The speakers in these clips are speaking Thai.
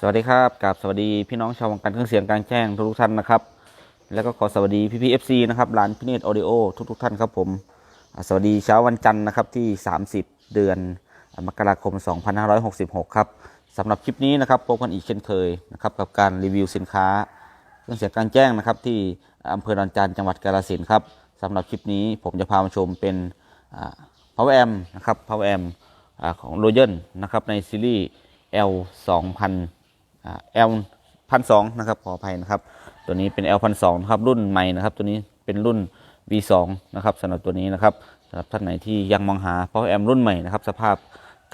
สวัสดีครับกับสวัสดีพี่น้องชาววงการเครื่องเสียงกลารแจ้งทุกท่านนะครับ แล้วก็ขอสวัสดีพี่พีเอฟซีนะครับร้านพิเนตออดิโอทุกๆท่านครับผม สวัสดีเช้าวันจันทร์นะครับที่ 30 เดือนมกราคม 2566 ครับสำหรับคลิปนี้นะครับพบกันอีกเช่นเคยนะครับกับการรีวิวสินค้า เครื่องเสียงกลารแจ้งนะครับที่อำเภอดอนจานจังหวัดกาฬสินครับสำหรับคลิปนี้ผมจะพามาชมเป็น power amp นะครับ power amp อ่าของ r o y a l นะครับในซีรีส์ L 2000 2000อ่า L 1,200นะครับขออภัยนะครับ ตัวนี้เป็น L 1,200นะครับรุ่นใหม่นะครับ ตัวนี้เป็นรุ่น V2 นะครับสำหรับตัวนี้นะครับสำหรับท่านไหนที่ยังมองหา power amp รุ่นใหม่นะครับสภาพ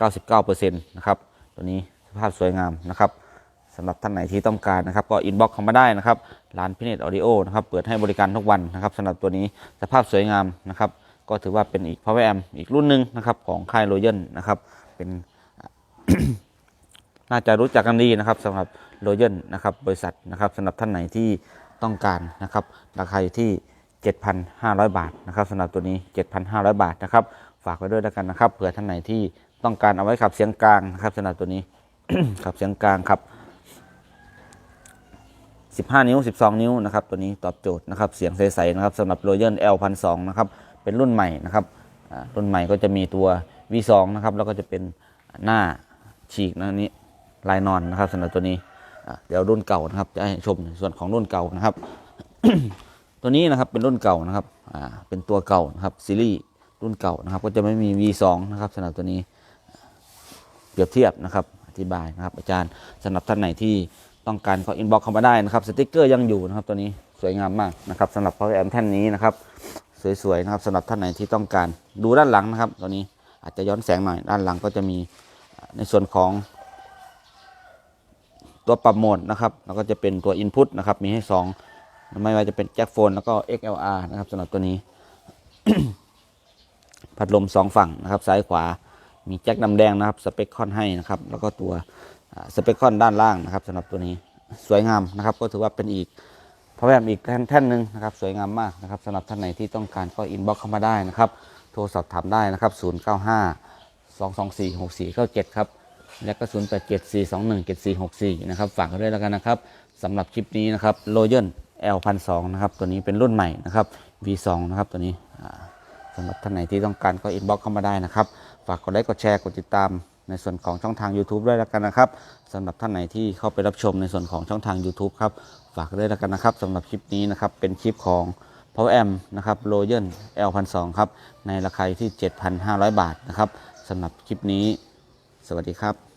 99%นะครับตัวนี้สภาพสวยงามนะครับสำหรับท่านไหนที่ต้องการนะครับ ก็อินบ็อกซ์เข้ามาได้นะครับร้านพิเนตออดิโอนะครับเปิดให้บริการทุกวันนะครับสำหรับตัวนี้สภาพสวยงามนะครับ ก็ถือว่าเป็นอีก power amp อีกรุ่นหนึ่งนะครับของค่ายโรเยนนะครับเป็น น่าจะรู้จักกันดีนะครับสำหรับโรเยนนะครับบริษัทนะครับสำหรับท่านไหนที่ต้องการนะครับราคาอยู่ที่ 7,500 บาทนะครับสำหรับตัวนี้ 7,500 บาทนะครับฝากไว้ด้วยแล้วกันนะครับเผื่อท่านไหนที่ต้องการเอาไว้ขับเสียงกลางนะครับสำหรับตัวนี้ขับเสียงกลางครับ15 นิ้ว 12 นิ้วนะครับตัวนี้ตอบโจทย์นะครับเสียงใสๆนะครับสำหรับ Royal L 1 2 0 0นะครับเป็นรุ่นใหม่นะครับรุ่นใหม่ก็จะมีตัว V2 นะครับแล้วก็จะเป็นหน้าฉีกนะนี้ ลายนอนนะครับสำหรับตัวนี้เดี๋ยวรุ่นเก่านะครับ จะให้ชมส่วนของรุ่นเก่านะครับ ตัวนี้นะครับเป็นรุ่นเก่านะครับเป็นตัวเก่านะครับซีรีส์รุ่นเก่านะครับ ก็จะไม่มี V2 นะครับสำหรับตัวนี้เปรียบเทียบนะครับ อธิบายนะครับ อาจารย์สำหรับท่านไหนที่ต้องการก็อินบ็อกเข้ามาได้นะครับสติกเกอร์ยังอยู่นะครับ ตัวนี้สวยงามมากนะครับสำหรับ power amp แท่นนี้นะครับสวยๆนะครับสำหรับท่านไหนที่ต้องการดูด้านหลังนะครับ ตัวนี้อาจจะย้อนแสงหน่อยด้านหลังก็จะมีในส่วนของ ตัวปรับโหมดนะครับแล้วก็จะเป็นตัว Input นะครับ มีให้ 2 ไม่ว่าจะเป็นแจ็คโฟนแล้วก็ XLR นะครับสำหรับตัวนี้ พัดลมสองฝั่งนะครับ ซ้ายขวา มีแจ็คดำแดงนะครับสเปคคอนให้นะครับ แล้วก็ตัวสเปคคอนด้านล่างนะครับสำหรับตัวนี้สวยงามนะครับ ก็ถือว่าเป็นอีกพระแวมอีกแท่นแท่นหนึ่งนะครับ สวยงามมากนะครับสำหรับท่านไหนที่ต้องการก็อินบ็อกเข้ามาได้นะครับ โทรสอบถามได้นะครับ 0 9 5 2 2 4 6 4 9 7 ครับ และก็ 0 8 7 4 2 1 7 4 6 4 นะครับ ฝากกันด้วยแล้วกันนะครับสำหรับคลิปนี้นะครับโรเยน L 1 2 0นะครับ ตัวนี้เป็นรุ่นใหม่นะครับ V2 นะครับ ตัวนี้สำหรับท่านไหนที่ต้องการก็อินบ็อกเข้ามาได้นะครับ ฝากกดไลค์ กดแชร์ กดติดตามในส่วนของช่องทาง YouTube ด้วยแล้วกันนะครับสำหรับท่านไหนที่เข้าไปรับชมในส่วนของช่องทาง YouTube ครับ ฝากด้วยแล้วกันนะครับสำหรับคลิปนี้นะครับ เป็นคลิปของ Power Amp นะครับ Royal L 1 2ครับ ในราคาที่ 7,500 บาทนะครับสำหรับคลิปนี้ สวัสดีครับ